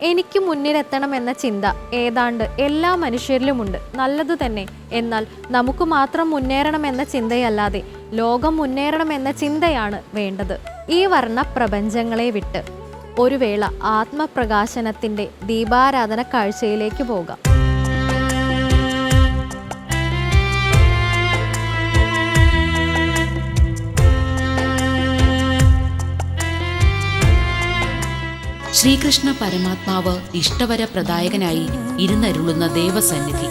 എനിക്ക് മുന്നിലെത്തണം എന്ന ചിന്ത ഏതാണ്ട് എല്ലാ മനുഷ്യരിലുമുണ്ട്. നല്ലതു തന്നെ. എന്നാൽ നമുക്ക് മാത്രം മുന്നേറണം എന്ന ചിന്തയല്ലാതെ ലോകം മുന്നേറണം എന്ന ചിന്തയാണ് വേണ്ടത്. ഈ വർണ പ്രപഞ്ചങ്ങളെ വിട്ട് ഒരു വേള ആത്മപ്രകാശനത്തിന്റെ ദീപാരാധന കാഴ്ചയിലേക്ക് പോകാം. ശ്രീകൃഷ്ണ പരമാത്മാവ് ഇഷ്ടവര പ്രദായകനായി ഇരുന്നരുളുന്ന ദേവസന്നിധി.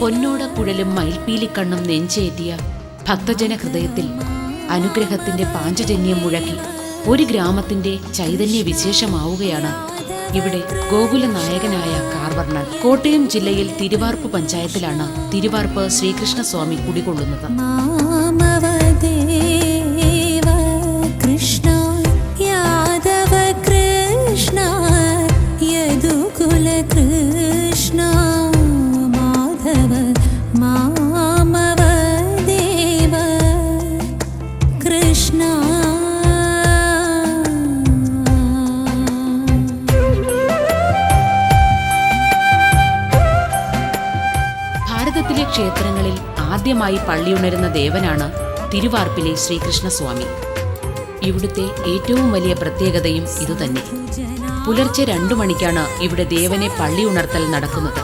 പൊന്നോട കുഴലും മയിൽപ്പീലിക്കണ്ണും നെഞ്ചേറ്റിയ ഭക്തജന ഹൃദയത്തിൽ അനുഗ്രഹത്തിന്റെ പാഞ്ചജന്യം മുഴക്കി ഒരു ഗ്രാമത്തിന്റെ ചൈതന്യ വിശേഷമാവുകയാണ് ഇവിടെ ഗോകുല നായകനായ കാർവർണൻ. കോട്ടയം ജില്ലയിൽ തിരുവാർപ്പ് പഞ്ചായത്തിലാണ് തിരുവാർപ്പ് ശ്രീകൃഷ്ണസ്വാമി കുടികൊള്ളുന്നത്. ആദ്യമായി പള്ളിയുണരുന്ന ദേവനാണ് തിരുവാർപ്പിലെ ശ്രീകൃഷ്ണസ്വാമി. ഇവിടുത്തെ ഏറ്റവും വലിയ പ്രത്യേകതയും ഇതുതന്നെ. പുലർച്ചെ രണ്ടു മണിക്കാണ് ഇവിടെ ദേവനെ പള്ളി ഉണർത്തൽ നടക്കുന്നത്.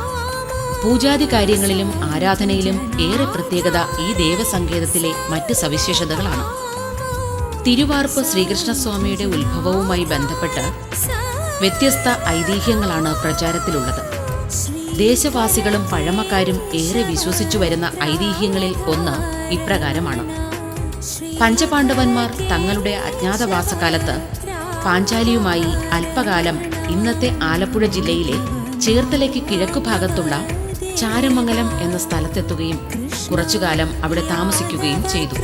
പൂജാതി കാര്യങ്ങളിലും ആരാധനയിലും ഏറെ പ്രത്യേകത ഈ ദേവസങ്കേതത്തിലെ മറ്റ് സവിശേഷതകളാണ്. തിരുവാർപ്പ് ശ്രീകൃഷ്ണസ്വാമിയുടെ ഉത്ഭവവുമായി ബന്ധപ്പെട്ട് വ്യത്യസ്ത ഐതിഹ്യങ്ങളാണ് പ്രചാരത്തിലുള്ളത്. ദേശവാസികളും പഴമക്കാരും ഏറെ വിശ്വസിച്ചു വരുന്ന ഐതിഹ്യങ്ങളിൽ ഒന്ന് ഇപ്രകാരമാണ്. പഞ്ചപാണ്ഡവന്മാർ തങ്ങളുടെ അജ്ഞാതവാസകാലത്ത് പാഞ്ചാലിയുമായി അല്പകാലം ഇന്നത്തെ ആലപ്പുഴ ജില്ലയിലെ ചേർത്തലയ്ക്ക് കിഴക്കുഭാഗത്തുള്ള ചാരമംഗലം എന്ന സ്ഥലത്തെത്തുകയും കുറച്ചുകാലം അവിടെ താമസിക്കുകയും ചെയ്തു.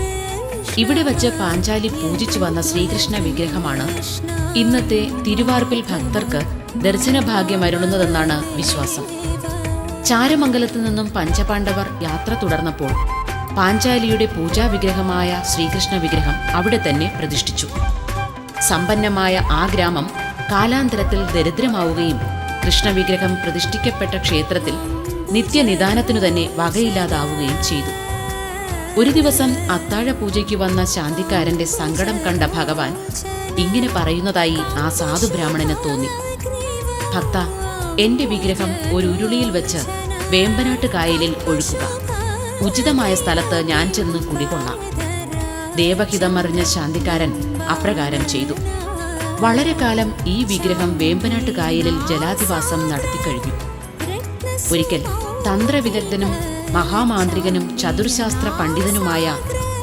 ഇവിടെ വച്ച് പാഞ്ചാലി പൂജിച്ചു വന്ന ശ്രീകൃഷ്ണ വിഗ്രഹമാണ് ഇന്നത്തെ തിരുവാർപ്പിൽ ഭക്തർക്ക് ദർശന ഭാഗ്യം ദർശനഭാഗ്യമരുളുന്നതെന്നാണ് വിശ്വാസം. ചാരമംഗലത്തു നിന്നും പഞ്ചപാണ്ഡവർ യാത്ര തുടർന്നപ്പോൾ പാഞ്ചാലിയുടെ പൂജാവിഗ്രഹമായ ശ്രീകൃഷ്ണ വിഗ്രഹം അവിടെ തന്നെ പ്രതിഷ്ഠിച്ചു. സമ്പന്നമായ ആ ഗ്രാമം കാലാന്തരത്തിൽ ദരിദ്രമാവുകയും കൃഷ്ണവിഗ്രഹം പ്രതിഷ്ഠിക്കപ്പെട്ട ക്ഷേത്രത്തിൽ നിത്യനിദാനത്തിനു തന്നെ വകയില്ലാതാവുകയും ചെയ്തു. ഒരു ദിവസം അത്താഴ പൂജയ്ക്ക് വന്ന ശാന്തിക്കാരന്റെ സങ്കടം കണ്ട ഭഗവാൻ ഇങ്ങനെ പറയുന്നതായി ആ സാധു ബ്രാഹ്മണന് തോന്നി. ഭക്ത എന്റെ വിഗ്രഹം ഒരു ഉരുളിയിൽ വെച്ച് വേമ്പനാട്ട് കായലിൽ ഒഴുക്കുക ഉചിതമായ സ്ഥലത്ത് ഞാൻ ചെന്ന് കുടികൊള്ളാം. ദേവഹിതമറിഞ്ഞ ശാന്തിക്കാരൻ അപ്രകാരം ചെയ്തു. വളരെ കാലം ഈ വിഗ്രഹം വേമ്പനാട്ട് കായലിൽ ജലാധിവാസം നടത്തിക്കഴിഞ്ഞു ഒരിക്കൽ തന്ത്രവിദഗ്ധനും മഹാമാന്ത്രികനും ചതുർശാസ്ത്ര പണ്ഡിതനുമായ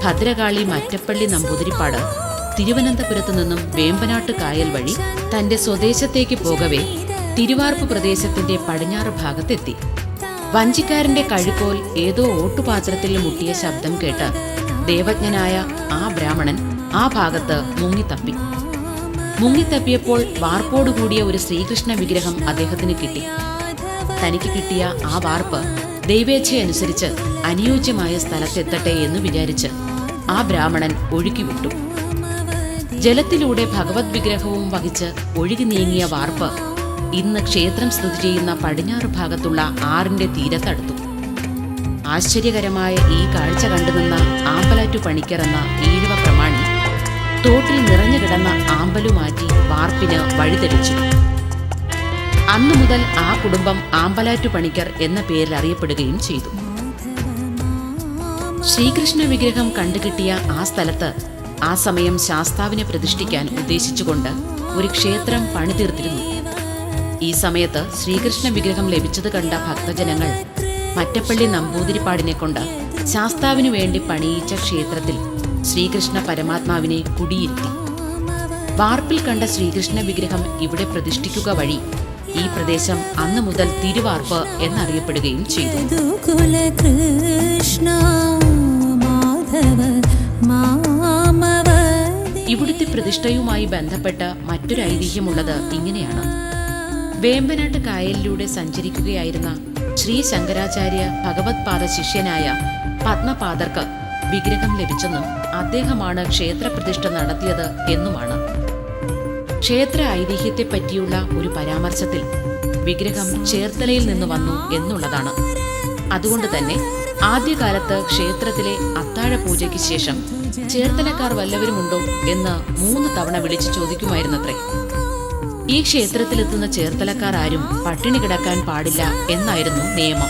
ഭദ്രകാളി മറ്റപ്പള്ളി നമ്പൂതിരിപ്പാട് തിരുവനന്തപുരത്തു നിന്നും വേമ്പനാട്ട് കായൽ വഴി തന്റെ സ്വദേശത്തേക്ക് പോകവേ തിരുവാർപ്പ് പ്രദേശത്തിന്റെ പടിഞ്ഞാറ് ഭാഗത്തെത്തി. വഞ്ചിക്കാരന്റെ കഴുക്കോൽ ഏതോ ഓട്ടുപാത്രത്തിൽ മുട്ടിയ ശബ്ദം കേട്ട് ദേവജ്ഞനായ ആ ബ്രാഹ്മണൻ ആ ഭാഗത്ത് മുങ്ങിത്തപ്പി. മുങ്ങിത്തപ്പിയപ്പോൾ വാർപ്പോടുകൂടിയ ഒരു ശ്രീകൃഷ്ണ വിഗ്രഹം അദ്ദേഹത്തിന് കിട്ടി. തനിക്ക് കിട്ടിയ ആ വാർപ്പ് ദൈവേച്ഛയനുസരിച്ച് അനുയോജ്യമായ സ്ഥലത്തെത്തട്ടെ എന്ന് വിചാരിച്ച് ആ ബ്രാഹ്മണൻ ഒഴുക്കിവിട്ടു ജലത്തിലൂടെ ഭഗവത് വിഗ്രഹവും വഹിച്ച് ഒഴുകി നീങ്ങിയ വാർപ്പ് ഇന്ന് ക്ഷേത്രം സ്ഥിതി ചെയ്യുന്ന പടിഞ്ഞാറ് ഭാഗത്തുള്ള ആറിന്റെ തീരത്തടുത്തു. ആശ്ചര്യകരമായ ഈ കാഴ്ച കണ്ടുനിന്ന ആമ്പലാറ്റു പണിക്കർ എന്ന ഈഴവ പ്രമാണി തോട്ടിൽ നിറഞ്ഞു കിടന്ന ആമ്പലു മാറ്റി വാർപ്പിന് വഴിതെളിച്ചു. അന്നു മുതൽ ആ കുടുംബം ആമ്പലാറ്റു പണിക്കർ എന്ന പേരിൽ അറിയപ്പെടുകയും ചെയ്തു. ശ്രീകൃഷ്ണ വിഗ്രഹം കണ്ടുകിട്ടിയ ആ സ്ഥലത്ത് ആ സമയം ശാസ്താവിനെ പ്രതിഷ്ഠിക്കാൻ ഉദ്ദേശിച്ചുകൊണ്ട് ഒരു ക്ഷേത്രം പണിതീർത്തിരുന്നു. ഈ സമയത്ത് ശ്രീകൃഷ്ണ വിഗ്രഹം ലഭിച്ചത് കണ്ട ഭക്തജനങ്ങൾ മറ്റപ്പള്ളി നമ്പൂതിരിപ്പാടിനെ കൊണ്ട് ശാസ്താവിനു വേണ്ടി പണിയിച്ച ക്ഷേത്രത്തിൽ ശ്രീകൃഷ്ണ പരമാത്മാവിനെ കുടിയിരുത്തി. വാർപ്പിൽ കണ്ട ശ്രീകൃഷ്ണ വിഗ്രഹം ഇവിടെ പ്രതിഷ്ഠിക്കുക വഴി ഈ പ്രദേശം അന്നു മുതൽ തിരുവാർപ്പ് എന്നറിയപ്പെടുകയും ചെയ്തു. ഇവിടുത്തെ പ്രതിഷ്ഠയുമായി ബന്ധപ്പെട്ട മറ്റൊരു ഐതിഹ്യമുള്ളത് ഇങ്ങനെയാണ്. വേമ്പനാട്ട് കായലിലൂടെ സഞ്ചരിക്കുകയായിരുന്ന ശ്രീ ശങ്കരാചാര്യ ഭഗവത്പാദ ശിഷ്യനായ പത്മപാദർക്ക് വിഗ്രഹം ലഭിച്ചെന്നും അദ്ദേഹമാണ് ക്ഷേത്രപ്രതിഷ്ഠ നടത്തിയത് എന്നുമാണ്. ക്ഷേത്ര ഐതിഹ്യത്തെ പറ്റിയുള്ള ഒരു പരാമർശത്തിൽ വിഗ്രഹം ചേർത്തലയിൽ നിന്ന് വന്നു എന്നുള്ളതാണ്. അതുകൊണ്ട് തന്നെ ആദ്യകാലത്ത് ക്ഷേത്രത്തിലെ അത്താഴ പൂജയ്ക്ക് ശേഷം ചേർത്തലക്കാർ വല്ലവരുമുണ്ടോ എന്ന് മൂന്ന് തവണ വിളിച്ചു ചോദിക്കുമായിരുന്നത്രേ. ഈ ക്ഷേത്രത്തിലെത്തുന്ന ചേർത്തലക്കാർ ആരും പട്ടിണി കിടക്കാൻ പാടില്ല എന്നായിരുന്നു നിയമം.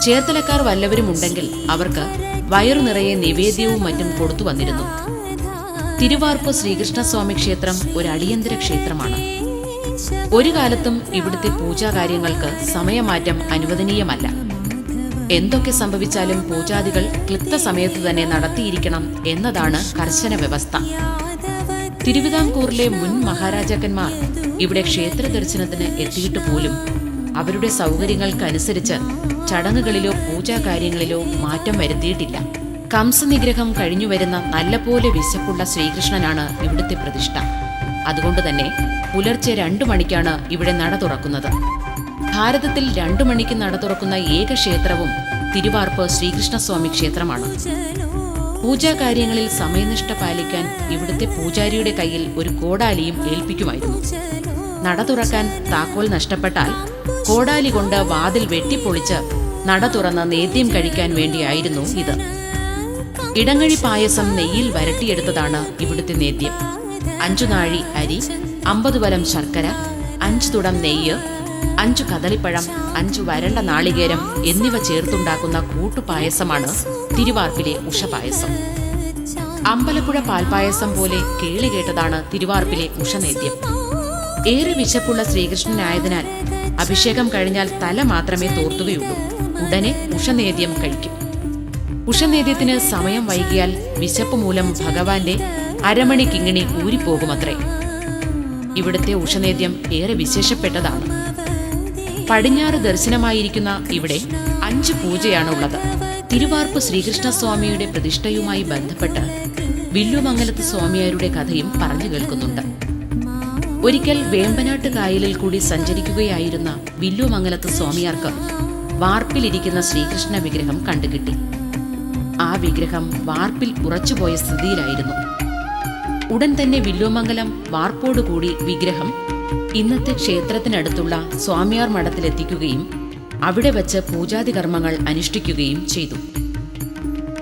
ചേർത്തലക്കാർ വല്ലവരുമുണ്ടെങ്കിൽ അവർക്ക് വയറു നിറയെ നിവേദ്യവും മറ്റും കൊടുത്തു വന്നിരുന്നു. തിരുവാർപ്പ് ശ്രീകൃഷ്ണസ്വാമി ക്ഷേത്രം ഒരു അടിയന്തര ക്ഷേത്രമാണ്. ഒരു കാലത്തും ഇവിടുത്തെ പൂജാകാര്യങ്ങൾക്ക് സമയമാറ്റം അനുവദനീയമല്ല. എന്തൊക്കെ സംഭവിച്ചാലും പൂജാദികൾ ക്ലിപ്ത സമയത്ത് തന്നെ നടത്തിയിരിക്കണം എന്നതാണ് കർശന വ്യവസ്ഥ. തിരുവിതാംകൂറിലെ മുൻ മഹാരാജാക്കന്മാർ ഇവിടെ ക്ഷേത്ര ദർശനത്തിന് എത്തിയിട്ട് പോലും അവരുടെ സൗകര്യങ്ങൾക്കനുസരിച്ച് ചടങ്ങുകളിലോ പൂജാകാര്യങ്ങളിലോ മാറ്റം വരുത്തിയിട്ടില്ല. കംസനിഗ്രഹം കഴിഞ്ഞുവരുന്ന നല്ലപോലെ വിശപ്പുള്ള ശ്രീകൃഷ്ണനാണ് ഇവിടുത്തെ പ്രതിഷ്ഠ. അതുകൊണ്ട് തന്നെ പുലർച്ചെ രണ്ടു മണിക്കാണ് ഇവിടെ നട തുറക്കുന്നത്. ഭാരതത്തിൽ രണ്ടു മണിക്ക് നട തുറക്കുന്ന ഏക ക്ഷേത്രവും തിരുവാർപ്പ് ശ്രീകൃഷ്ണസ്വാമി ക്ഷേത്രമാണ്. പൂജാകാര്യങ്ങളിൽ സമയനിഷ്ഠ പാലിക്കാൻ ഇവിടുത്തെ പൂജാരിയുടെ കയ്യിൽ ഒരു കോടാലിയും ഏൽപ്പിക്കുമായിരുന്നു. നട തുറക്കാൻ താക്കോൽ നഷ്ടപ്പെട്ടാൽ കോടാലി കൊണ്ട് വാതിൽ വെട്ടിപ്പൊളിച്ച് നട തുറന്ന് നേദ്യം കഴിക്കാൻ വേണ്ടിയായിരുന്നു ഇത്. ഇടങ്ങഴി പായസം നെയ്യിൽ വരട്ടിയെടുത്തതാണ് ഇവിടുത്തെ നേദ്യം. അഞ്ചു നാഴി അരി അമ്പത് വലം ശർക്കര അഞ്ചു തുടം നെയ്യ് അഞ്ചു കദളിപ്പഴം അഞ്ചു വരണ്ട നാളികേരം എന്നിവ ചേർത്തുണ്ടാക്കുന്ന കൂട്ടുപായസമാണ് തിരുവാർപ്പിലെ ഉഷപായസം. അമ്പലപ്പുഴ പാൽപായസം പോലെ കേളി കേട്ടതാണ് തിരുവാർപ്പിലെ ഉഷനേദ്യം. ഏറെ വിശപ്പുള്ള ശ്രീകൃഷ്ണനായതിനാൽ അഭിഷേകം കഴിഞ്ഞാൽ തല മാത്രമേ തോർത്തുകയുള്ളൂ. ഉടനെ ഉഷനേദ്യം കഴിക്കും. ഉഷനേദ്യത്തിന് സമയം വൈകിയാൽ വിശപ്പ് മൂലം ഭഗവാന്റെ അരമണി കിങ്ങിണി ഊരിപ്പോകുമത്രേ. ഇവിടുത്തെ ഉഷനേദ്യം ഏറെ വിശേഷപ്പെട്ടതാണ്. പടിഞ്ഞാറ് ദർശനമായിരിക്കുന്ന ഇവിടെ അഞ്ച് പൂജയാണ് ഉള്ളത് തിരുവാർപ്പ് ശ്രീകൃഷ്ണസ്വാമിയുടെ പ്രതിഷ്ഠയുമായി ബന്ധപ്പെട്ട് വില്ലുമംഗലത്ത് സ്വാമിയാരുടെ കഥയും പറഞ്ഞു കേൾക്കുന്നുണ്ട്. ഒരിക്കൽ വേമ്പനാട്ട് കായലിൽ കൂടി സഞ്ചരിക്കുകയായിരുന്ന വില്ലുമംഗലത്ത് സ്വാമിയാർക്ക് വാർപ്പിലിരിക്കുന്ന ശ്രീകൃഷ്ണ വിഗ്രഹം കണ്ടുകിട്ടി. ആ വിഗ്രഹം വാർപ്പിൽ ഉറച്ചുപോയ സ്ഥിതിയിലായിരുന്നു. ഉടൻ തന്നെ വില്ലുമംഗലം വാർപ്പോടുകൂടി വിഗ്രഹം ഇന്നത്തെ ക്ഷേത്രത്തിനടുത്തുള്ള സ്വാമിയാർ മഠത്തിലെത്തിക്കുകയും അവിടെ വച്ച് പൂജാതി കർമ്മങ്ങൾ അനുഷ്ഠിക്കുകയും ചെയ്തു.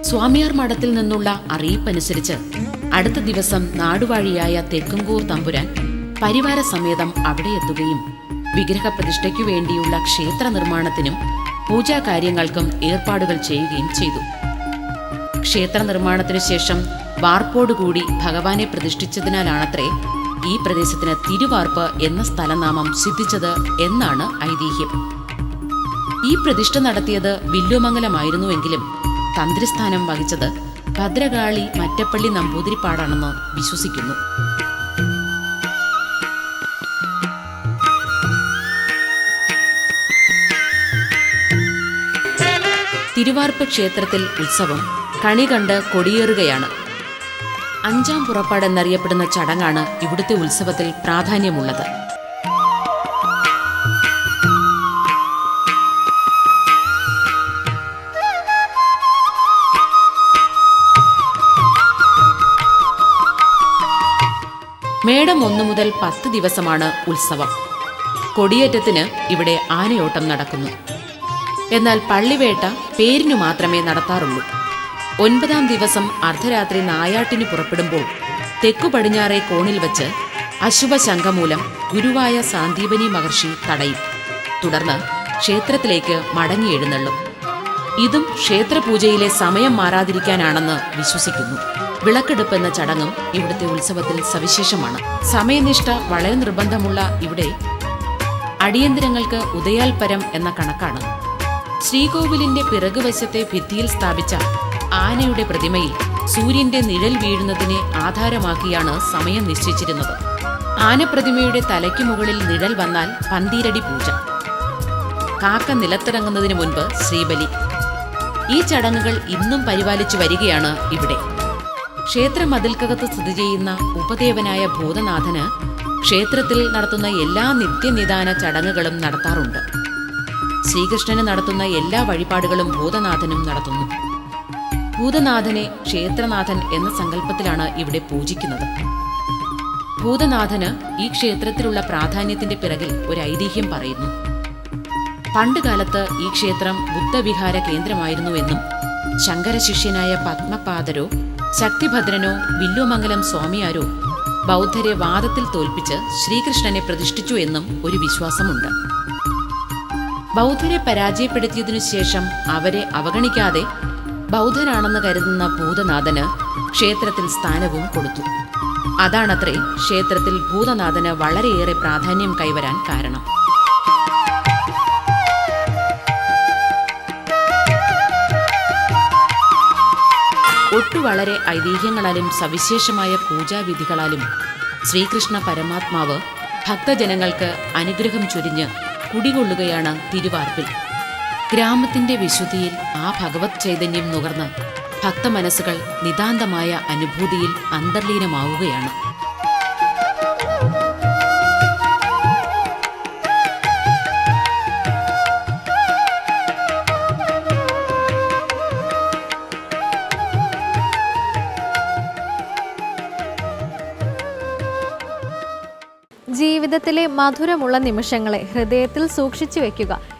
സ്വാമിയാർ മഠത്തിൽ നിന്നുള്ള അറിയിപ്പനുസരിച്ച് അടുത്ത ദിവസം നാടുവാഴിയായ തെക്കുംകൂർ തമ്പുരാൻ പരിവാര സമേതം അവിടെ എത്തുകയും വിഗ്രഹപ്രതിഷ്ഠയ്ക്കു വേണ്ടിയുള്ള ക്ഷേത്ര നിർമ്മാണത്തിനും പൂജാകാര്യങ്ങൾക്കും ഏർപ്പാടുകൾ ചെയ്യുകയും ചെയ്തു. ക്ഷേത്ര നിർമ്മാണത്തിനു ശേഷം വാർപ്പോടുകൂടി ഭഗവാനെ പ്രതിഷ്ഠിച്ചതിനാലാണത്രേ ഈ പ്രദേശത്തിന് തിരുവാർപ്പ് എന്ന സ്ഥലനാമം സിദ്ധിച്ചത് എന്നാണ് ഐതിഹ്യം. ഈ പ്രതിഷ്ഠ നടത്തിയത് വില്ലുമംഗലമായിരുന്നുവെങ്കിലും തന്ത്രിസ്ഥാനം വഹിച്ചത് ഭദ്രകാളി മറ്റപ്പള്ളി നമ്പൂതിരിപ്പാടാണെന്ന് വിശ്വസിക്കുന്നു. തിരുവാർപ്പ് ക്ഷേത്രത്തിൽ ഉത്സവം കണി കണ്ട് കൊടിയേറുകയാണ്. അഞ്ചാം പുറപ്പാട് എന്നറിയപ്പെടുന്ന ചടങ്ങാണ് ഇവിടുത്തെ ഉത്സവത്തിൽ പ്രാധാന്യമുള്ളത്. മേടം ഒന്നു മുതൽ പത്ത് ദിവസമാണ് ഉത്സവം. കൊടിയേറ്റത്തിന് ഇവിടെ ആനയോട്ടം നടക്കുന്നു. എന്നാൽ പള്ളിവേട്ട പേരിനു മാത്രമേ നടത്താറുള്ളൂ. ഒൻപതാം ദിവസം അർദ്ധരാത്രി നായാട്ടിന് പുറപ്പെടുമ്പോൾ തെക്കു പടിഞ്ഞാറെ കോണിൽ വച്ച് അശുഭ ശംഖമൂലം ഗുരുവായ സാന്ദീപനി മഹർഷി തടയും. തുടർന്ന് ക്ഷേത്രത്തിലേക്ക് മടങ്ങി എഴുന്നള്ളും. ഇതും ക്ഷേത്രപൂജയിലെ സമയം മാറാതിരിക്കാനാണെന്ന് വിശ്വസിക്കുന്നു. വിളക്കെടുപ്പ് എന്ന ചടങ്ങും ഇവിടുത്തെ ഉത്സവത്തിൽ സവിശേഷമാണ്. സമയനിഷ്ഠ വളരെ നിർബന്ധമുള്ള ഇവിടെ അടിയന്തരങ്ങൾക്ക് ഉദയാൽപരം എന്ന കണക്കാണ്. ശ്രീകോവിലിന്റെ പിറകുവശത്തെ ഭിത്തിയിൽ സ്ഥാപിച്ച ആനയുടെ പ്രതിമയിൽ സൂര്യന്റെ നിഴൽ വീഴുന്നതിനെ ആധാരമാക്കിയാണ് സമയം നിശ്ചയിച്ചിരുന്നത്. ആനപ്രതിമയുടെ തലയ്ക്ക് മുകളിൽ നിഴൽ വന്നാൽ പന്തീരടി പൂജ. കാക്ക നിലത്തിറങ്ങുന്നതിന് മുൻപ് ശ്രീബലി. ഈ ചടങ്ങുകൾ ഇന്നും പരിപാലിച്ചു വരികയാണ് ഇവിടെ. ക്ഷേത്ര മതിൽക്കകത്ത് സ്ഥിതി ചെയ്യുന്ന ഉപദേവനായ ഭൂതനാഥന് ക്ഷേത്രത്തിൽ നടത്തുന്ന എല്ലാ നിത്യനിദാന ചടങ്ങുകളും നടത്താറുണ്ട്. ശ്രീകൃഷ്ണന് നടത്തുന്ന എല്ലാ വഴിപാടുകളും ഭൂതനാഥനും നടത്തുന്നു. ഭൂതനാഥനെ ക്ഷേത്രനാഥൻ എന്ന സങ്കല്പത്തിലാണ് ഇവിടെ പൂജിക്കുന്നത്. ഭൂതനാഥന് ഈ ക്ഷേത്രത്തിലുള്ള പ്രാധാന്യത്തിന്റെ പിറകിൽ ഒരു ഐതിഹ്യം പറയുന്നു. പണ്ടുകാലത്ത് ഈ ക്ഷേത്രം ബുദ്ധവിഹാര കേന്ദ്രമായിരുന്നുവെന്നും ശങ്കര ശിഷ്യനായ പത്മപാദരോ ശക്തിഭദ്രനോ വില്ലുമംഗലം സ്വാമിയാരോ ബൗദ്ധരെ വാദത്തിൽ തോൽപ്പിച്ച് ശ്രീകൃഷ്ണനെ പ്രതിഷ്ഠിച്ചു എന്നും ഒരു വിശ്വാസമുണ്ട്. ബൗദ്ധരെ പരാജയപ്പെടുത്തിയതിനു ശേഷം അവരെ അവഗണിക്കാതെ ബൗദ്ധരാണെന്ന് കരുതുന്ന ഭൂതനാഥന് ക്ഷേത്രത്തിൽ സ്ഥാനവും കൊടുത്തു. അതാണത്രേ ക്ഷേത്രത്തിൽ ഭൂതനാഥന് വളരെയേറെ പ്രാധാന്യം കൈവരാൻ കാരണം. ഒട്ടു വളരെ ഐതിഹ്യങ്ങളാലും സവിശേഷമായ പൂജാവിധികളാലും ശ്രീകൃഷ്ണ പരമാത്മാവ് ഭക്തജനങ്ങൾക്ക് അനുഗ്രഹം ചൊരിഞ്ഞ് കുടികൊള്ളുകയാണ് തിരുവാർപ്പിൽ. ഗ്രാമത്തിന്റെ വിശുദ്ധിയിൽ ആ ഭഗവത് ചൈതന്യം നുകർന്ന് ഭക്തമനസ്സുകൾ നിതാന്തമായ അനുഭൂതിയിൽ അന്തർലീനമാവുകയാണ്. ജീവിതത്തിലെ മധുരമുള്ള നിമിഷങ്ങളെ ഹൃദയത്തിൽ സൂക്ഷിച്ചു വെക്കുക.